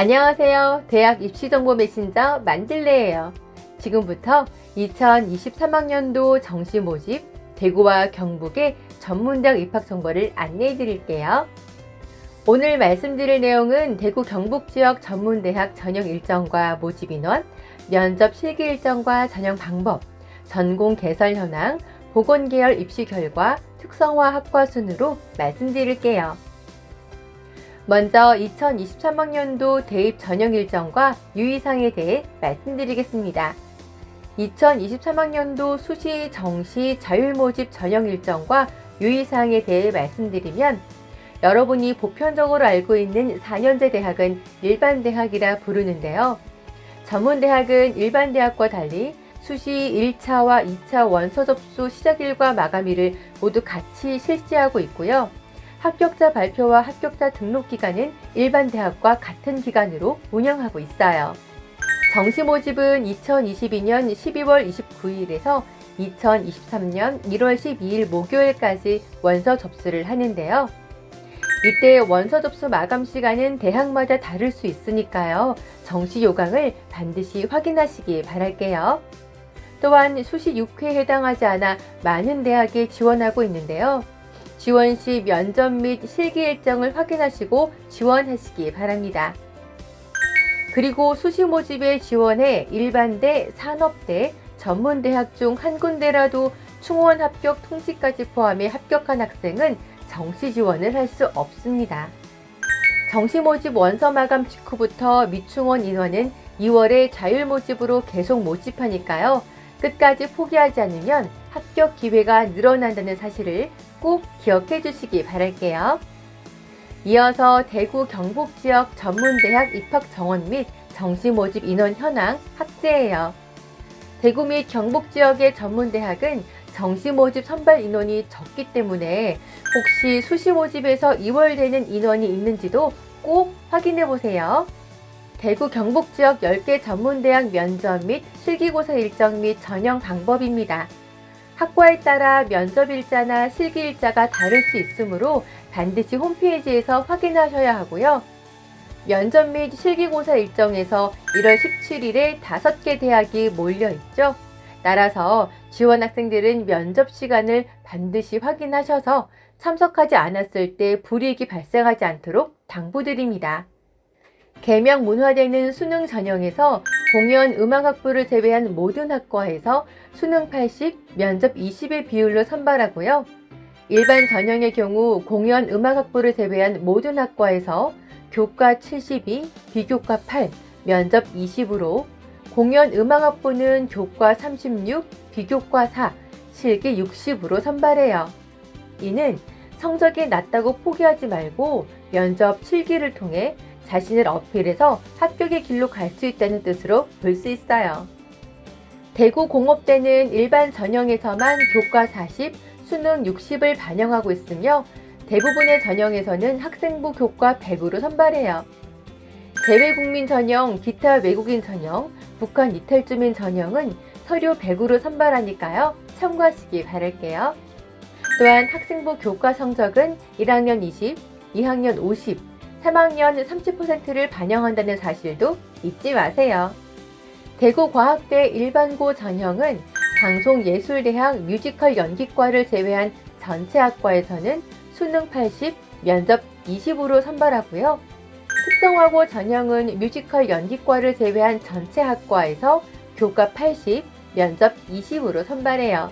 안녕하세요. 대학 입시정보 메신저 만들레예요. 지금부터 2023학년도 정시 모집 대구와 경북의 전문대학 입학 정보를 안내해 드릴게요. 오늘 말씀드릴 내용은 대구 경북 지역 전문대학 전형 일정과 모집 인원, 면접 실기 일정과 전형 방법, 전공 개설 현황, 보건계열 입시 결과, 특성화 학과 순으로 말씀드릴게요. 먼저 2023학년도 대입 전형 일정과 유의사항에 대해 말씀드리겠습니다. 2023학년도 수시 정시 자율 모집 전형 일정과 유의사항에 대해 말씀드리면 여러분이 보편적으로 알고 있는 4년제 대학은 일반 대학이라 부르는데요. 전문 대학은 일반 대학과 달리 수시 1차와 2차 원서 접수 시작일과 마감일을 모두 같이 실시하고 있고요. 합격자 발표와 합격자 등록 기간은 일반 대학과 같은 기간으로 운영하고 있어요. 정시 모집은 2022년 12월 29일에서 2023년 1월 12일 목요일까지 원서 접수를 하는데요. 이때 원서 접수 마감 시간은 대학마다 다를 수 있으니까요. 정시 요강을 반드시 확인하시기 바랄게요. 또한 수시 6회에 해당하지 않아 많은 대학에 지원하고 있는데요. 지원 시 면접 및 실기 일정을 확인하시고 지원하시기 바랍니다. 그리고 수시 모집에 지원해 일반대, 산업대, 전문대학 중 한 군데라도 충원 합격 통지까지 포함해 합격한 학생은 정시 지원을 할 수 없습니다. 정시 모집 원서 마감 직후부터 미충원 인원은 2월에 자율 모집으로 계속 모집하니까요. 끝까지 포기하지 않으면 합격 기회가 늘어난다는 사실을 꼭 기억해 주시기 바랄게요. 이어서 대구 경북 지역 전문대학 입학 정원 및 정시 모집 인원 현황 학제예요. 대구 및 경북 지역의 전문대학은 정시 모집 선발 인원이 적기 때문에 혹시 수시 모집에서 2월 되는 인원이 있는지도 꼭 확인해 보세요. 대구 경북 지역 10개 전문대학 면접 및 실기고사 일정 및 전형 방법입니다. 학과에 따라 면접 일자나 실기 일자가 다를 수 있으므로 반드시 홈페이지에서 확인하셔야 하고요. 면접 및 실기고사 일정에서 1월 17일에 5개 대학이 몰려 있죠. 따라서 지원 학생들은 면접 시간을 반드시 확인하셔서 참석하지 않았을 때 불이익이 발생하지 않도록 당부드립니다. 개명 문화되는 수능 전형에서 공연 음악학부를 제외한 모든 학과에서 수능 80, 면접 20의 비율로 선발하고요. 일반 전형의 경우 공연 음악학부를 제외한 모든 학과에서 교과 72, 비교과 8, 면접 20으로 공연 음악학부는 교과 36, 비교과 4, 실기 60으로 선발해요. 이는 성적이 낮다고 포기하지 말고 면접 실기를 통해 자신을 어필해서 합격의 길로 갈 수 있다는 뜻으로 볼 수 있어요. 대구 공업대는 일반 전형에서만 교과 40, 수능 60을 반영하고 있으며 대부분의 전형에서는 학생부 교과 100으로 선발해요. 재외국민 전형, 기타 외국인 전형, 북한 이탈주민 전형은 서류 100으로 선발하니까요. 참고하시기 바랄게요. 또한 학생부 교과 성적은 1학년 20, 2학년 50, 3학년 30%를 반영한다는 사실도 잊지 마세요. 대구과학대 일반고 전형은 방송예술대학 뮤지컬 연기과를 제외한 전체 학과에서는 수능 80, 면접 20으로 선발하고요. 특성화고 전형은 뮤지컬 연기과를 제외한 전체 학과에서 교과 80, 면접 20으로 선발해요.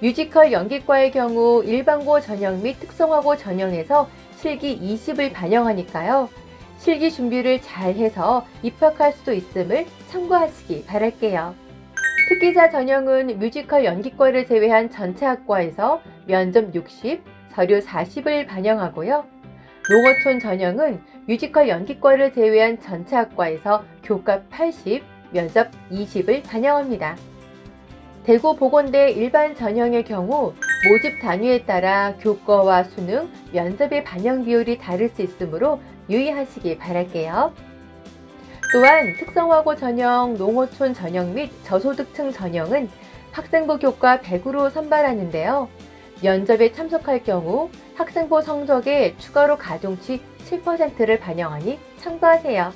뮤지컬 연기과의 경우 일반고 전형 및 특성화고 전형에서 실기 20을 반영하니까요. 실기 준비를 잘 해서 입학할 수도 있음을 참고하시기 바랄게요. 특기자 전형은 뮤지컬 연기과를 제외한 전체 학과에서 면접 60, 서류 40을 반영하고요. 농어촌 전형은 뮤지컬 연기과를 제외한 전체 학과에서 교과 80, 면접 20을 반영합니다. 대구 보건대 일반 전형의 경우 모집 단위에 따라 교과와 수능, 면접의 반영 비율이 다를 수 있으므로 유의하시기 바랄게요. 또한 특성화고 전형, 농어촌 전형 및 저소득층 전형은 학생부 교과 100으로 선발하는데요. 면접에 참석할 경우 학생부 성적에 추가로 가중치 7%를 반영하니 참고하세요.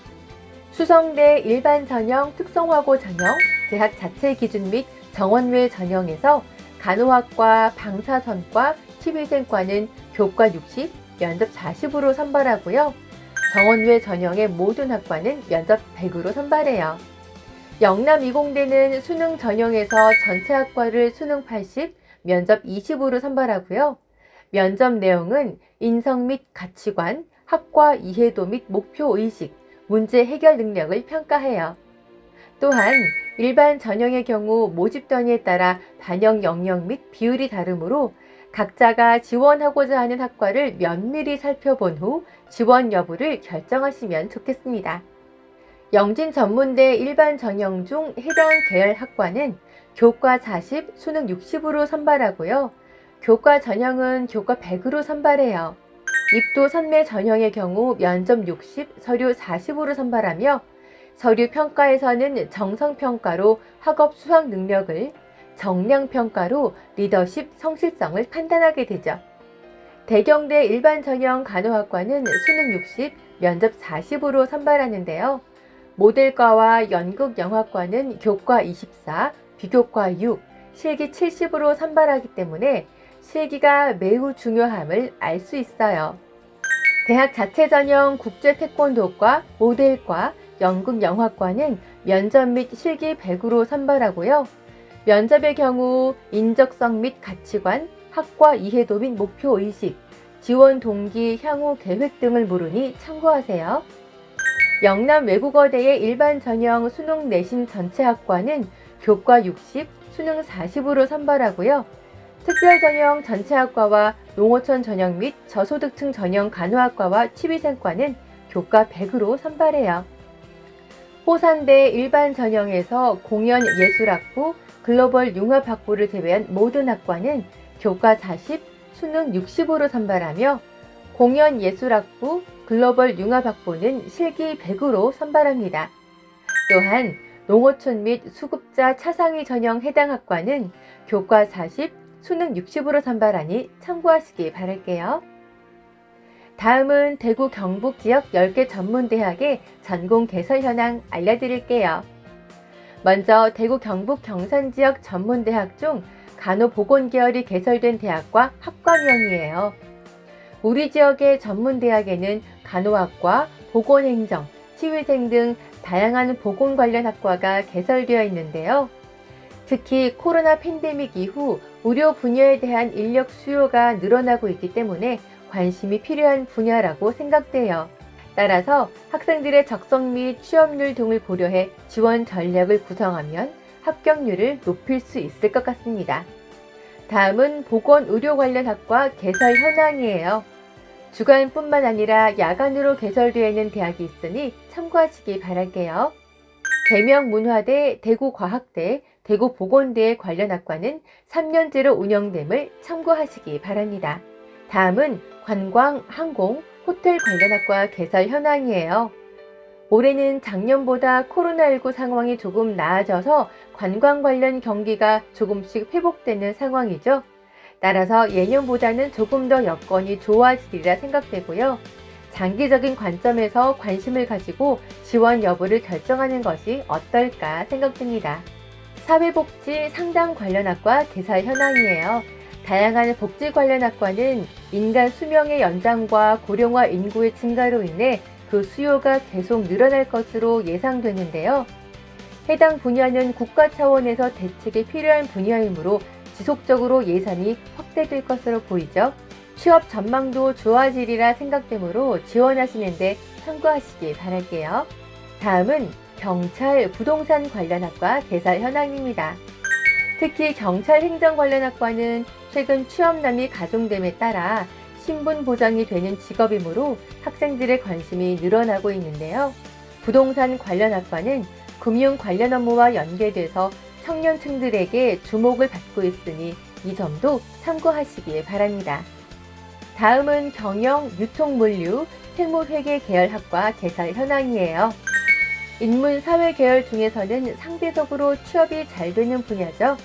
수성대 일반 전형, 특성화고 전형, 대학 자체 기준 및 정원외 전형에서 간호학과, 방사선과, 치위생과는 교과 60, 면접 40으로 선발하고요. 정원외 전형의 모든 학과는 면접 100으로 선발해요. 영남 20대는 수능 전형에서 전체 학과를 수능 80, 면접 20으로 선발하고요. 면접 내용은 인성 및 가치관, 학과 이해도 및 목표 의식, 문제 해결 능력을 평가해요. 또한 일반 전형의 경우 모집 단위에 따라 반영 영역 및 비율이 다르므로 각자가 지원하고자 하는 학과를 면밀히 살펴본 후 지원 여부를 결정하시면 좋겠습니다. 영진 전문대 일반 전형 중 해당 계열 학과는 교과 40, 수능 60으로 선발하고요. 교과 전형은 교과 100으로 선발해요. 입도 선매 전형의 경우 면접 60, 서류 40으로 선발하며 서류 평가에서는 정성 평가로 학업 수학 능력을, 정량 평가로 리더십 성실성을 판단하게 되죠. 대경대 일반 전형 간호학과는 수능 60, 면접 40으로 선발하는데요. 모델과와 연극 영화과는 교과 24, 비교과 6, 실기 70으로 선발하기 때문에 실기가 매우 중요함을 알 수 있어요. 대학 자체 전형 국제 태권도과 모델과 연극 영화과는 면접 및 실기 100으로 선발하고요. 면접의 경우 인적성 및 가치관, 학과 이해도 및 목표 의식, 지원 동기, 향후 계획 등을 물으니 참고하세요. 영남 외국어대의 일반 전형 수능 내신 전체 학과는 교과 60, 수능 40으로 선발하고요. 특별 전형 전체 학과와 농어촌 전형 및 저소득층 전형 간호학과와 치위생과는 교과 100으로 선발해요. 호산대 일반 전형에서 공연 예술학부, 글로벌 융합학부를 제외한 모든 학과는 교과 40, 수능 60으로 선발하며 공연 예술학부, 글로벌 융합학부는 실기 100으로 선발합니다. 또한 농어촌 및 수급자 차상위 전형 해당 학과는 교과 40, 수능 60으로 선발하니 참고하시기 바랄게요. 다음은 대구 경북 지역 10개 전문대학의 전공 개설 현황 알려드릴게요. 먼저 대구 경북 경산 지역 전문대학 중 간호보건 계열이 개설된 대학과 학과명이에요. 우리 지역의 전문대학에는 간호학과, 보건행정, 치위생 등 다양한 보건 관련 학과가 개설되어 있는데요. 특히 코로나 팬데믹 이후 의료 분야에 대한 인력 수요가 늘어나고 있기 때문에 관심이 필요한 분야라고 생각돼요. 따라서 학생들의 적성 및 취업률 등을 고려해 지원 전략을 구성하면 합격률을 높일 수 있을 것 같습니다. 다음은 보건 의료 관련 학과 개설 현황이에요. 주간뿐만 아니라 야간으로 개설되어 있는 대학이 있으니 참고하시기 바랄게요. 대명문화대, 대구과학대, 대구보건대 관련 학과는 3년제로 운영됨을 참고하시기 바랍니다. 다음은 관광, 항공, 호텔 관련 학과 개설 현황이에요. 올해는 작년보다 코로나19 상황이 조금 나아져서 관광 관련 경기가 조금씩 회복되는 상황이죠. 따라서 예년보다는 조금 더 여건이 좋아지리라 생각되고요. 장기적인 관점에서 관심을 가지고 지원 여부를 결정하는 것이 어떨까 생각됩니다. 사회복지 상담 관련 학과 개설 현황이에요. 다양한 복지 관련 학과는 인간 수명의 연장과 고령화 인구의 증가로 인해 그 수요가 계속 늘어날 것으로 예상되는데요. 해당 분야는 국가 차원에서 대책이 필요한 분야이므로 지속적으로 예산이 확대될 것으로 보이죠. 취업 전망도 좋아지리라 생각되므로 지원하시는데 참고하시기 바랄게요. 다음은 경찰 부동산 관련 학과 개설 현황입니다. 특히 경찰 행정 관련 학과는 최근 취업난이 가중됨에 따라 신분 보장이 되는 직업이므로 학생들의 관심이 늘어나고 있는데요. 부동산 관련 학과는 금융 관련 업무와 연계돼서 청년층들에게 주목을 받고 있으니 이 점도 참고하시기 바랍니다. 다음은 경영, 유통물류, 생물회계 계열학과 개설 현황이에요. 인문 사회 계열 중에서는 상대적으로 취업이 잘 되는 분야죠.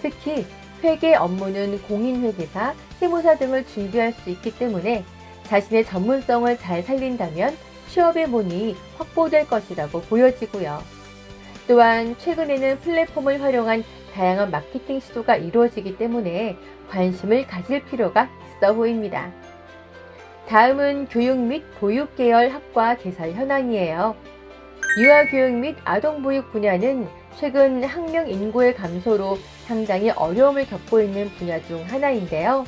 특히 회계 업무는 공인회계사, 세무사 등을 준비할 수 있기 때문에 자신의 전문성을 잘 살린다면 취업의 문이 확보될 것이라고 보여지고요. 또한 최근에는 플랫폼을 활용한 다양한 마케팅 시도가 이루어지기 때문에 관심을 가질 필요가 있어 보입니다. 다음은 교육 및 보육 계열 학과 개설 현황이에요. 유아교육 및 아동보육 분야는 최근 학령 인구의 감소로 상당히 어려움을 겪고 있는 분야 중 하나인데요.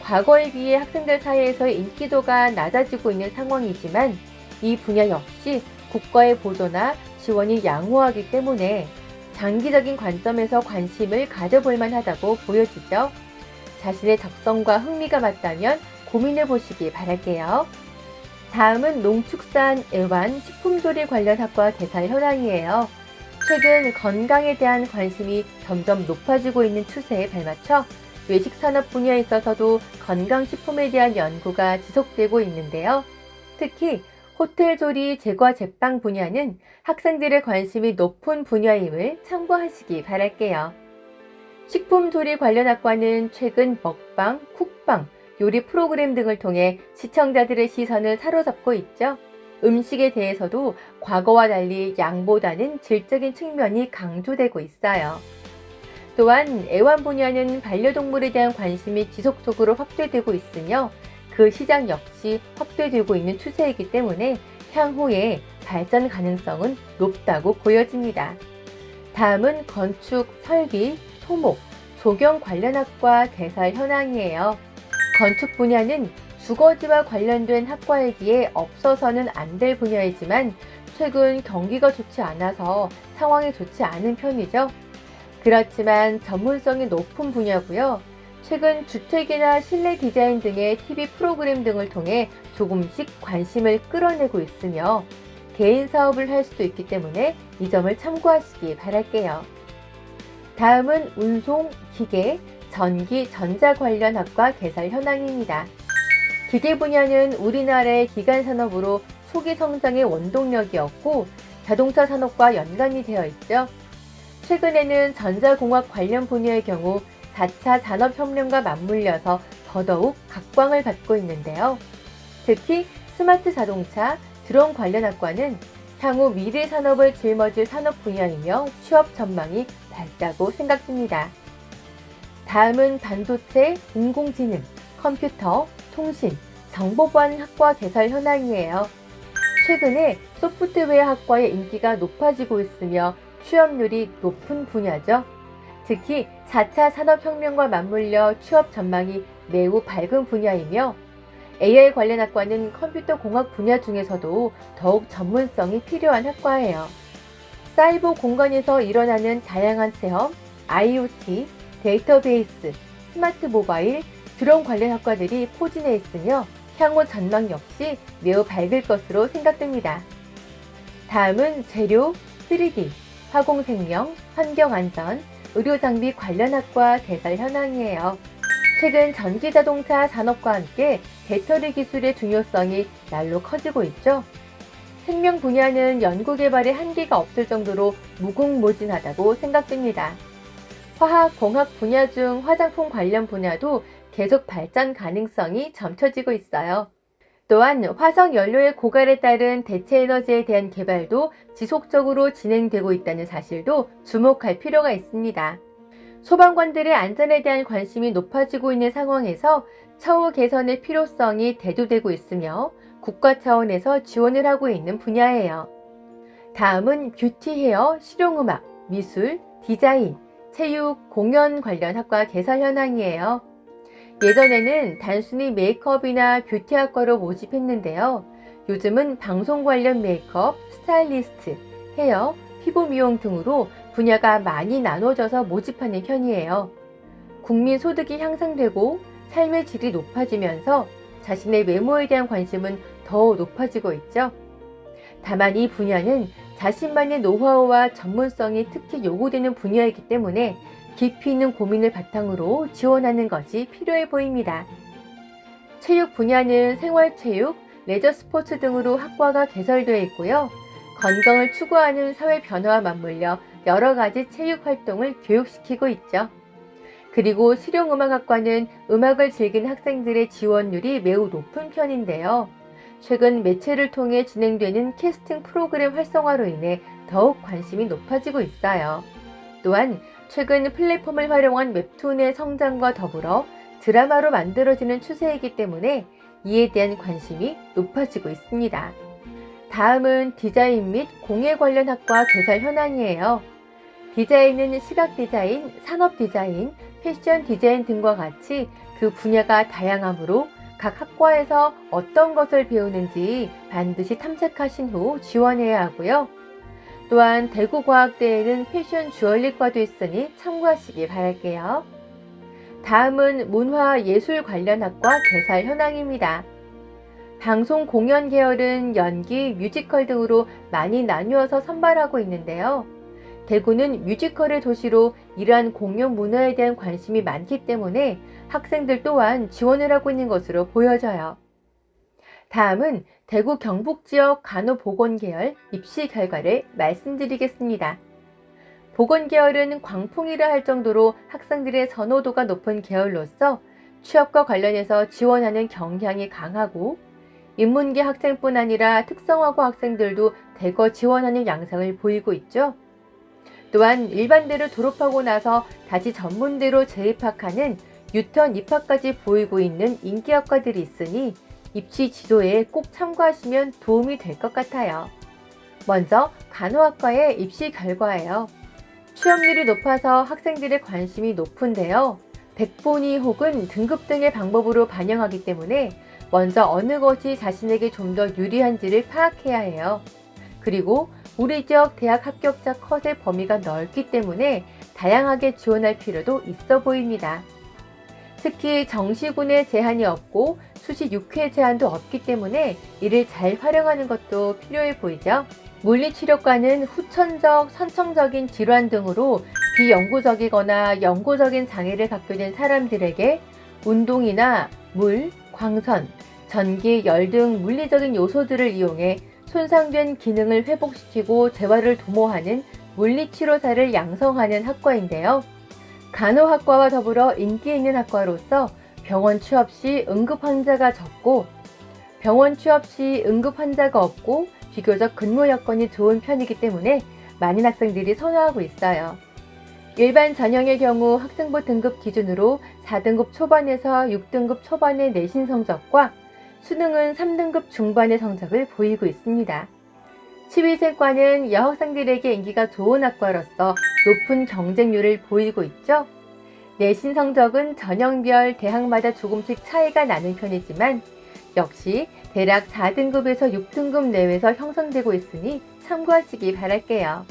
과거에 비해 학생들 사이에서의 인기도가 낮아지고 있는 상황이지만 이 분야 역시 국가의 보조나 지원이 양호하기 때문에 장기적인 관점에서 관심을 가져볼 만하다고 보여지죠. 자신의 적성과 흥미가 맞다면 고민해 보시기 바랄게요. 다음은 농축산, 애완, 식품조리 관련 학과 개설 현황이에요. 최근 건강에 대한 관심이 점점 높아지고 있는 추세에 발맞춰 외식 산업 분야에 있어서도 건강식품에 대한 연구가 지속되고 있는데요. 특히 호텔 조리, 제과, 제빵 분야는 학생들의 관심이 높은 분야임을 참고하시기 바랄게요. 식품 조리 관련 학과는 최근 먹방, 쿡방, 요리 프로그램 등을 통해 시청자들의 시선을 사로잡고 있죠. 음식에 대해서도 과거와 달리 양보다는 질적인 측면이 강조되고 있어요. 또한 애완 분야는 반려동물에 대한 관심이 지속적으로 확대되고 있으며 그 시장 역시 확대되고 있는 추세이기 때문에 향후에 발전 가능성은 높다고 보여집니다. 다음은 건축, 설비, 토목, 조경 관련 학과 개설 현황이에요. 건축 분야는 주거지와 관련된 학과이기에 없어서는 안 될 분야이지만 최근 경기가 좋지 않아서 상황이 좋지 않은 편이죠. 그렇지만 전문성이 높은 분야고요. 최근 주택이나 실내 디자인 등의 TV 프로그램 등을 통해 조금씩 관심을 끌어내고 있으며 개인 사업을 할 수도 있기 때문에 이 점을 참고하시기 바랄게요. 다음은 운송, 기계, 전기, 전자 관련 학과 개설 현황입니다. 기계 분야는 우리나라의 기간 산업으로 초기 성장의 원동력이었고 자동차 산업과 연관이 되어 있죠. 최근에는 전자공학 관련 분야의 경우 4차 산업혁명과 맞물려서 더더욱 각광을 받고 있는데요. 특히 스마트 자동차, 드론 관련 학과는 향후 미래 산업을 짊어질 산업 분야이며 취업 전망이 밝다고 생각됩니다. 다음은 반도체, 인공지능, 컴퓨터, 통신, 정보보안 학과 개설 현황이에요. 최근에 소프트웨어 학과의 인기가 높아지고 있으며 취업률이 높은 분야죠. 특히 4차 산업혁명과 맞물려 취업 전망이 매우 밝은 분야이며 AI 관련 학과는 컴퓨터 공학 분야 중에서도 더욱 전문성이 필요한 학과예요. 사이버 공간에서 일어나는 다양한 체험, IoT, 데이터베이스, 스마트 모바일, 드론 관련 학과들이 포진해 있으며 향후 전망 역시 매우 밝을 것으로 생각됩니다. 다음은 재료, 3D, 화공생명, 환경안전, 의료장비 관련 학과 개설 현황이에요. 최근 전기자동차 산업과 함께 배터리 기술의 중요성이 날로 커지고 있죠. 생명 분야는 연구개발의 한계가 없을 정도로 무궁무진하다고 생각됩니다. 화학, 공학 분야 중 화장품 관련 분야도 계속 발전 가능성이 점쳐지고 있어요. 또한 화석 연료의 고갈에 따른 대체 에너지에 대한 개발도 지속적으로 진행되고 있다는 사실도 주목할 필요가 있습니다. 소방관들의 안전에 대한 관심이 높아지고 있는 상황에서 처우 개선의 필요성이 대두되고 있으며 국가 차원에서 지원을 하고 있는 분야예요. 다음은 뷰티 헤어, 실용음악, 미술, 디자인, 체육, 공연 관련 학과 개설 현황이에요. 예전에는 단순히 메이크업이나 뷰티 학과로 모집했는데요. 요즘은 방송 관련 메이크업, 스타일리스트, 헤어, 피부 미용 등으로 분야가 많이 나눠져서 모집하는 편이에요. 국민 소득이 향상되고 삶의 질이 높아지면서 자신의 외모에 대한 관심은 더 높아지고 있죠. 다만 이 분야는 자신만의 노하우와 전문성이 특히 요구되는 분야이기 때문에 깊이 있는 고민을 바탕으로 지원하는 것이 필요해 보입니다. 체육 분야는 생활체육, 레저 스포츠 등으로 학과가 개설되어 있고요. 건강을 추구하는 사회 변화와 맞물려 여러 가지 체육 활동을 교육시키고 있죠. 그리고 실용음악학과는 음악을 즐기는 학생들의 지원율이 매우 높은 편인데요. 최근 매체를 통해 진행되는 캐스팅 프로그램 활성화로 인해 더욱 관심이 높아지고 있어요. 또한 최근 플랫폼을 활용한 웹툰의 성장과 더불어 드라마로 만들어지는 추세이기 때문에 이에 대한 관심이 높아지고 있습니다. 다음은 디자인 및 공예 관련 학과 개설 현황이에요. 디자인은 시각 디자인, 산업 디자인, 패션 디자인 등과 같이 그 분야가 다양하므로 각 학과에서 어떤 것을 배우는지 반드시 탐색하신 후 지원해야 하고요. 또한 대구과학대에는 패션 주얼리과도 있으니 참고하시기 바랄게요. 다음은 문화예술 관련 학과 개설 현황입니다. 방송 공연 계열은 연기, 뮤지컬 등으로 많이 나뉘어서 선발하고 있는데요. 대구는 뮤지컬의 도시로 이러한 공연 문화에 대한 관심이 많기 때문에 학생들 또한 지원을 하고 있는 것으로 보여져요. 다음은 대구 경북 지역 간호보건 계열 입시 결과를 말씀드리겠습니다. 보건 계열은 광풍이라 할 정도로 학생들의 선호도가 높은 계열로서 취업과 관련해서 지원하는 경향이 강하고 인문계 학생뿐 아니라 특성화고 학생들도 대거 지원하는 양상을 보이고 있죠. 또한 일반대를 졸업하고 나서 다시 전문대로 재입학하는 유턴 입학까지 보이고 있는 인기학과들이 있으니 입시 지도에 꼭 참고하시면 도움이 될 것 같아요. 먼저 간호학과의 입시 결과예요. 취업률이 높아서 학생들의 관심이 높은데요. 백본이 혹은 등급 등의 방법으로 반영하기 때문에 먼저 어느 것이 자신에게 좀 더 유리한지를 파악해야 해요. 그리고 우리 지역 대학 합격자 컷의 범위가 넓기 때문에 다양하게 지원할 필요도 있어 보입니다. 특히 정시군의 제한이 없고 수시 6회 제한도 없기 때문에 이를 잘 활용하는 것도 필요해 보이죠. 물리치료과는 후천적, 선청적인 질환 등으로 비영구적이거나 영구적인 장애를 갖게 된 사람들에게 운동이나 물, 광선, 전기, 열 등 물리적인 요소들을 이용해 손상된 기능을 회복시키고 재활을 도모하는 물리치료사를 양성하는 학과인데요. 간호학과와 더불어 인기 있는 학과로서 병원 취업 시 응급 환자가 적고 병원 취업 시 응급 환자가 없고 비교적 근무 여건이 좋은 편이기 때문에 많은 학생들이 선호하고 있어요. 일반 전형의 경우 학생부 등급 기준으로 4등급 초반에서 6등급 초반의 내신 성적과 수능은 3등급 중반의 성적을 보이고 있습니다. 12세과는 여학생들에게 인기가 좋은 학과로서 높은 경쟁률을 보이고 있죠. 내신 성적은 전형별 대학마다 조금씩 차이가 나는 편이지만 역시 대략 4등급에서 6등급 내외에서 형성되고 있으니 참고하시기 바랄게요.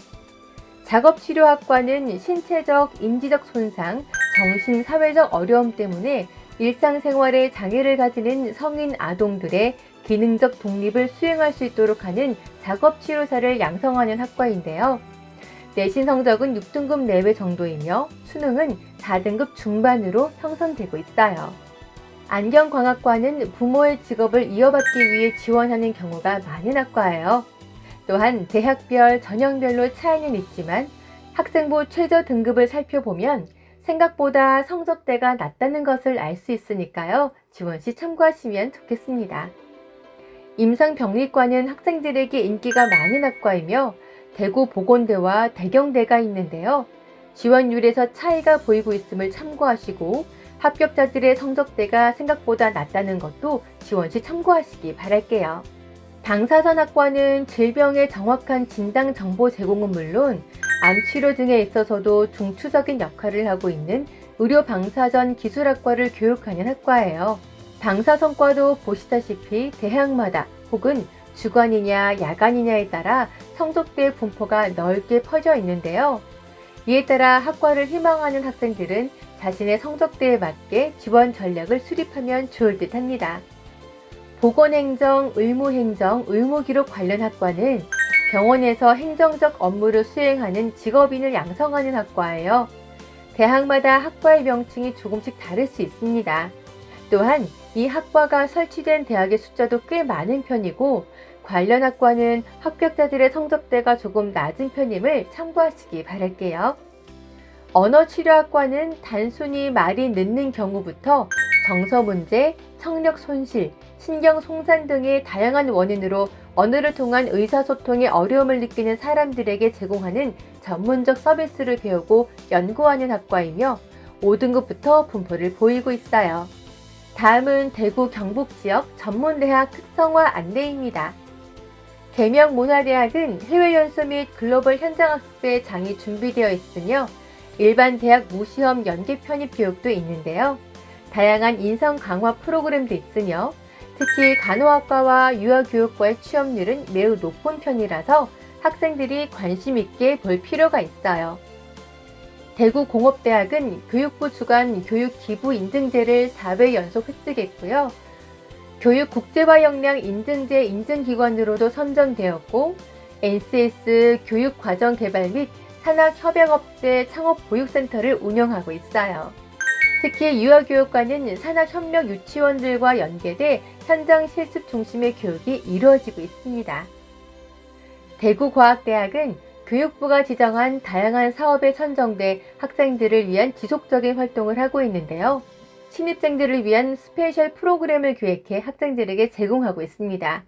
작업치료학과는 신체적, 인지적 손상, 정신, 사회적 어려움 때문에 일상생활에 장애를 가지는 성인 아동들의 기능적 독립을 수행할 수 있도록 하는 작업치료사를 양성하는 학과인데요. 내신 성적은 6등급 내외 정도이며 수능은 4등급 중반으로 형성되고 있어요. 안경광학과는 부모의 직업을 이어받기 위해 지원하는 경우가 많은 학과예요. 또한 대학별, 전형별로 차이는 있지만 학생부 최저 등급을 살펴보면 생각보다 성적대가 낮다는 것을 알 수 있으니까요. 지원 시 참고하시면 좋겠습니다. 임상병리과는 학생들에게 인기가 많은 학과이며 대구 보건대와 대경대가 있는데요. 지원율에서 차이가 보이고 있음을 참고하시고 합격자들의 성적대가 생각보다 낮다는 것도 지원 시 참고하시기 바랄게요. 방사선학과는 질병의 정확한 진단 정보 제공은 물론 암 치료 등에 있어서도 중추적인 역할을 하고 있는 의료 방사선 기술학과를 교육하는 학과예요. 방사선과도 보시다시피 대학마다 혹은 주간이냐 야간이냐에 따라 성적대 분포가 넓게 퍼져 있는데요. 이에 따라 학과를 희망하는 학생들은 자신의 성적대에 맞게 지원 전략을 수립하면 좋을 듯 합니다. 보건행정, 의무행정, 의무기록 관련 학과는 병원에서 행정적 업무를 수행하는 직업인을 양성하는 학과예요. 대학마다 학과의 명칭이 조금씩 다를 수 있습니다. 또한 이 학과가 설치된 대학의 숫자도 꽤 많은 편이고 관련 학과는 합격자들의 성적대가 조금 낮은 편임을 참고하시기 바랄게요. 언어치료학과는 단순히 말이 늦는 경우부터 정서 문제, 청력 손실, 신경 송산 등의 다양한 원인으로 언어를 통한 의사소통에 어려움을 느끼는 사람들에게 제공하는 전문적 서비스를 배우고 연구하는 학과이며 5등급부터 분포를 보이고 있어요. 다음은 대구 경북 지역 전문대학 특성화 안내입니다. 계명문화대학은 해외 연수 및 글로벌 현장학습에 장이 준비되어 있으며 일반 대학 무시험 연계 편입 교육도 있는데요. 다양한 인성 강화 프로그램도 있으며 특히 간호학과와 유아교육과의 취업률은 매우 높은 편이라서 학생들이 관심 있게 볼 필요가 있어요. 대구공업대학은 교육부 주관 교육 기부 인증제를 4회 연속 획득했고요. 교육 국제화 역량 인증제 인증기관으로도 선정되었고, NCS 교육과정 개발 및 산학협약업체 창업보육센터를 운영하고 있어요. 특히 유아교육과는 산학협력 유치원들과 연계돼 현장 실습 중심의 교육이 이루어지고 있습니다. 대구과학대학은 교육부가 지정한 다양한 사업에 선정돼 학생들을 위한 지속적인 활동을 하고 있는데요. 신입생들을 위한 스페셜 프로그램을 기획해 학생들에게 제공하고 있습니다.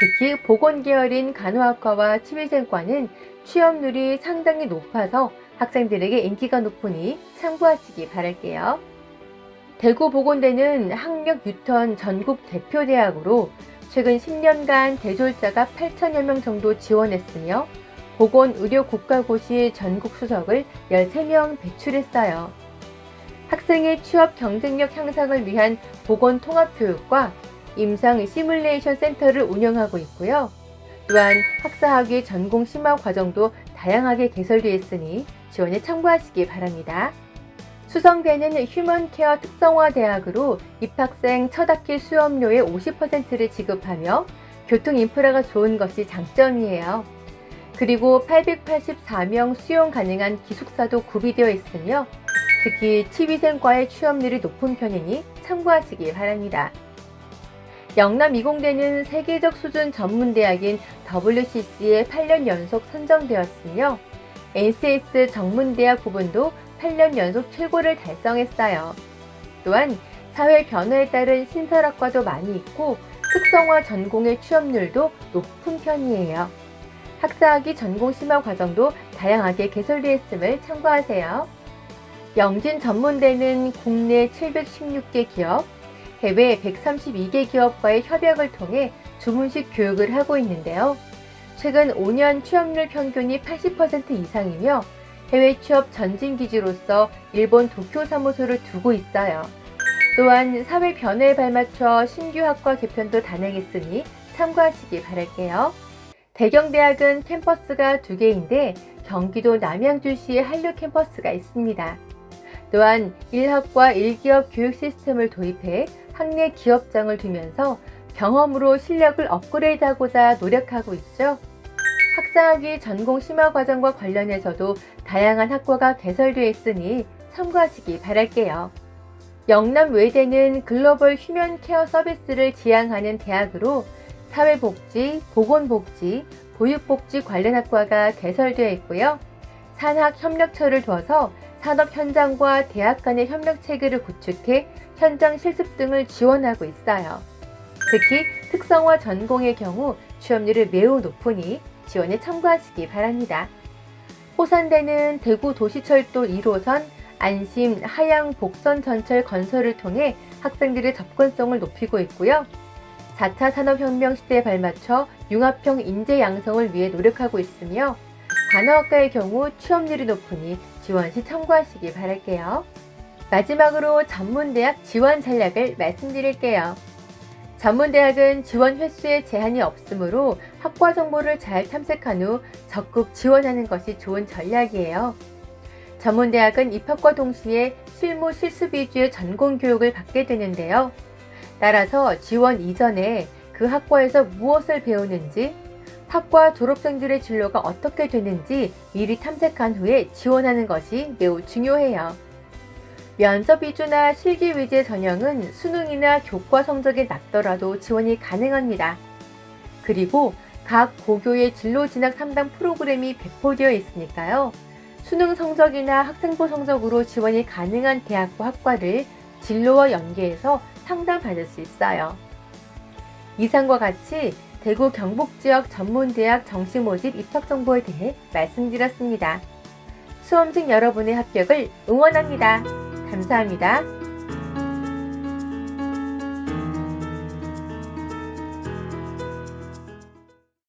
특히 보건 계열인 간호학과와 치위생과는 취업률이 상당히 높아서 학생들에게 인기가 높으니 참고하시기 바랄게요. 대구 보건대는 학력 유턴 전국 대표 대학으로 최근 10년간 대졸자가 8천여 명 정도 지원했으며 보건의료국가고시 전국 수석을 13명 배출했어요. 학생의 취업 경쟁력 향상을 위한 보건통합교육과 임상 시뮬레이션 센터를 운영하고 있고요. 또한 학사학위 전공 심화 과정도 다양하게 개설되어 있으니 지원에 참고하시기 바랍니다. 수성대는 휴먼케어 특성화 대학으로 입학생 첫 학기 수업료의 50%를 지급하며 교통 인프라가 좋은 것이 장점이에요. 그리고 884명 수용 가능한 기숙사도 구비되어 있으며 특히 치위생과의 취업률이 높은 편이니 참고하시기 바랍니다. 영남 이공대는 세계적 수준 전문대학인 WCC에 8년 연속 선정되었으며 NCS 정문대학 부분도 8년 연속 최고를 달성했어요. 또한 사회 변화에 따른 신설학과도 많이 있고 특성화 전공의 취업률도 높은 편이에요. 학사학위 전공 심화 과정도 다양하게 개설되어 있음을 참고하세요. 영진 전문대는 국내 716개 기업, 해외 132개 기업과의 협약을 통해 주문식 교육을 하고 있는데요. 최근 5년 취업률 평균이 80% 이상이며 해외 취업 전진 기지로서 일본 도쿄 사무소를 두고 있어요. 또한 사회 변화에 발맞춰 신규 학과 개편도 단행했으니 참고하시기 바랄게요. 대경대학은 캠퍼스가 두 개인데 경기도 남양주시에 한류 캠퍼스가 있습니다. 또한 1학과 1기업 교육 시스템을 도입해 학내 기업장을 두면서 경험으로 실력을 업그레이드하고자 노력하고 있죠. 학사학위 전공 심화 과정과 관련해서도 다양한 학과가 개설되어 있으니 참고하시기 바랄게요. 영남 외대는 글로벌 휴면 케어 서비스를 지향하는 대학으로 사회복지, 보건복지, 보육복지 관련 학과가 개설되어 있고요. 산학협력처를 둬서 산업 현장과 대학 간의 협력 체계를 구축해 현장 실습 등을 지원하고 있어요. 특히 특성화 전공의 경우 취업률이 매우 높으니 지원에 참고하시기 바랍니다. 호산대는 대구 도시철도 1호선 안심 하양 복선 전철 건설을 통해 학생들의 접근성을 높이고 있고요. 4차 산업혁명 시대에 발맞춰 융합형 인재 양성을 위해 노력하고 있으며 간호학과의 경우 취업률이 높으니 지원 시 참고하시기 바랄게요. 마지막으로 전문대학 지원 전략을 말씀드릴게요. 전문대학은 지원 횟수에 제한이 없으므로 학과 정보를 잘 탐색한 후 적극 지원하는 것이 좋은 전략이에요. 전문대학은 입학과 동시에 실무 실습 위주의 전공 교육을 받게 되는데요. 따라서 지원 이전에 그 학과에서 무엇을 배우는지, 학과 졸업생들의 진로가 어떻게 되는지 미리 탐색한 후에 지원하는 것이 매우 중요해요. 면접 위주나 실기 위주의 전형은 수능이나 교과 성적이 낮더라도 지원이 가능합니다. 그리고 각 고교의 진로 진학 상담 프로그램이 배포되어 있으니까요. 수능 성적이나 학생부 성적으로 지원이 가능한 대학과 학과를 진로와 연계해서 상담받을 수 있어요. 이상과 같이 대구 경북 지역 전문대학 정시 모집 입학 정보에 대해 말씀드렸습니다. 수험생 여러분의 합격을 응원합니다. 감사합니다.